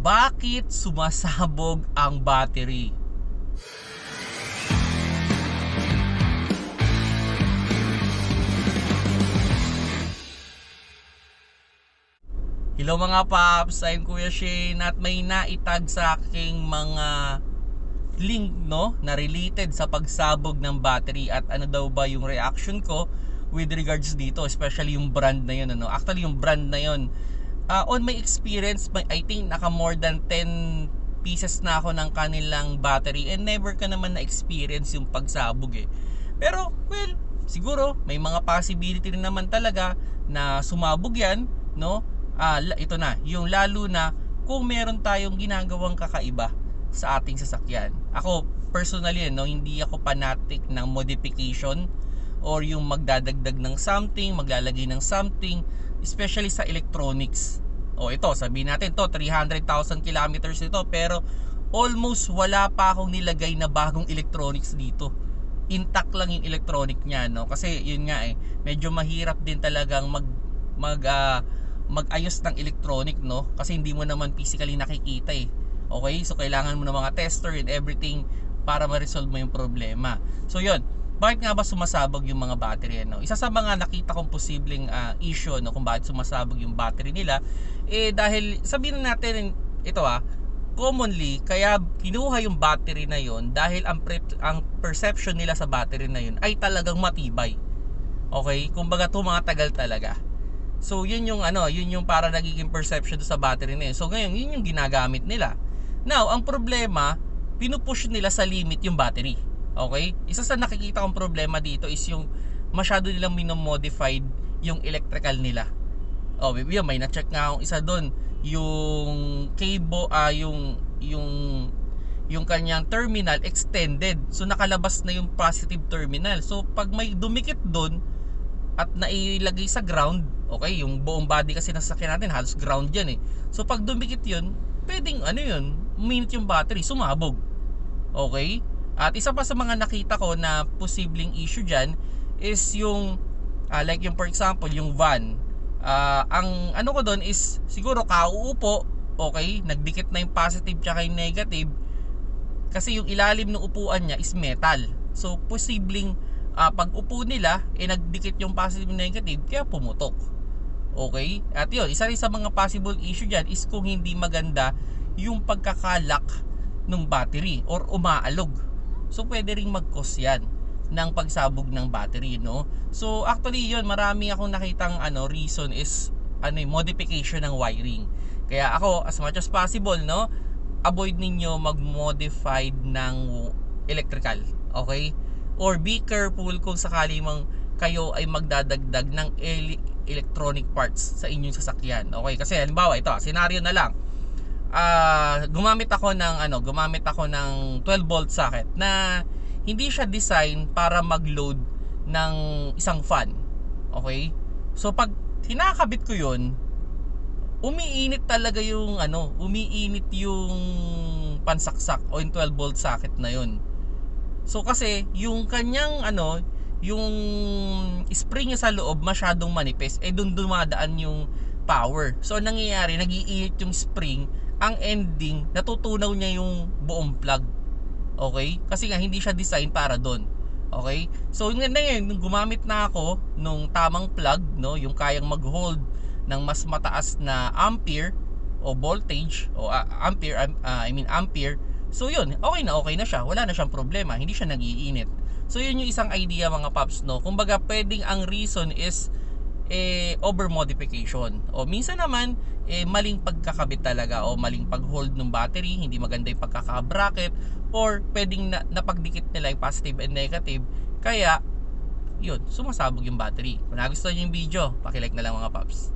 Bakit sumasabog ang battery? Hello mga paps, I'm Kuya Shane at may naitag sa aking mga link no na related sa pagsabog ng battery at ano daw ba yung reaction ko with regards dito especially yung brand na yun ano actually yung brand na yun uh, on my experience I think naka more than 10 pieces na ako ng kanilang battery and never ka naman na experience yung pagsabog eh. Pero well siguro may mga possibility rin naman talaga na sumabog yan no? Ah, ito na yung lalo na kung meron tayong ginagawang kakaiba sa ating sasakyan. Ako personally no, hindi ako fanatic ng modification or yung magdadagdag ng something, maglalagay ng something, especially sa electronics. O ito, sabihin natin to 300,000 kilometers ito pero almost wala pa akong nilagay na bagong electronics dito. Intact lang yung electronic niya no kasi yun nga eh medyo mahirap din talagang mag mag ah, mag-ayos ng electronic no kasi hindi mo naman physically nakikita eh Okay? So, kailangan mo ng mga tester and everything para ma-resolve mo yung problema. So, yun. Bakit nga ba sumasabog yung mga battery? Ano? Isa sa mga nakita kong posibleng ah, issue no, kung bakit sumasabog yung battery nila, eh dahil sabihin na natin ito ah, commonly kaya kinuha yung battery na yon dahil ang, pre- ang perception nila sa battery na yun ay talagang matibay. Okay? Kumbaga tumatagal talaga. So yun yung ano, yun yung para nagiging perception sa battery na yun. So ngayon, yun yung ginagamit nila. Now, ang problema, pinupush nila sa limit yung battery. Okay? Isa sa nakikita kong problema dito is yung masyado nilang minomodified yung electrical nila. Oh, yun, may na-check nga akong isa doon. Yung cable, ah, yung, yung, yung kanyang terminal extended. So, nakalabas na yung positive terminal. So, pag may dumikit doon, at nailagay sa ground, okay, yung buong body kasi ng sasakyan natin halos ground yan eh. So pag dumikit yun, pwedeng ano yun, minute yung battery, sumabog. Okay? At isa pa sa mga nakita ko na posibleng issue dyan is yung, ah, like yung for example, yung van. Ah, ang ano ko doon is siguro kauupo, okay, nagdikit na yung positive tsaka yung negative kasi yung ilalim ng upuan niya is metal. So posibleng ah, pag upo nila eh nagdikit yung positive negative kaya pumutok. Okay? At yun, isa rin sa mga possible issue dyan is kung hindi maganda yung pagkakalak ng battery or umaalog. So pwede ring mag-cause yan ng pagsabog ng battery, no? So actually yun, marami akong nakitang ano reason is ano eh, modification ng wiring. Kaya ako as much as possible, no, avoid ninyo mag-modified ng electrical. Okay? Or be careful kung sakali mang kayo ay magdadagdag ng eli- electronic parts sa inyong sasakyan. Okay? Kasi halimbawa ito, scenario na lang. Ah, gumamit ako ng ano, gumamit ako ng 12 volt socket na hindi siya design para mag-load ng isang fan. Okay? So pag kinakabit ko 'yon, umiinit talaga yung ano, umiinit yung pansaksak o yung 12 volt socket na 'yon. So kasi yung kanyang ano, yung spring niya sa loob masyadong manipis, eh doon dumadaan yung power. So ang nangyayari, nagiinit yung spring, ang ending natutunaw niya yung buong plug. Okay? Kasi nga hindi siya design para doon. Okay? So yun na yun, gumamit na ako nung tamang plug, no, yung kayang mag-hold ng mas mataas na ampere o voltage o ah, ampere ah, I mean ampere So yun, okay na okay na siya. Wala na siyang problema. Hindi siya nagiinit. So yun yung isang idea mga paps no. Kumbaga pwedeng ang reason is eh, over modification. O minsan naman eh, maling pagkakabit talaga o maling pag-hold ng battery, hindi maganda yung pagkaka-bracket or pwedeng na, napagdikit nila yung positive and negative. Kaya yun, sumasabog yung battery. Kung nagustuhan yung video, paki-like na lang mga paps.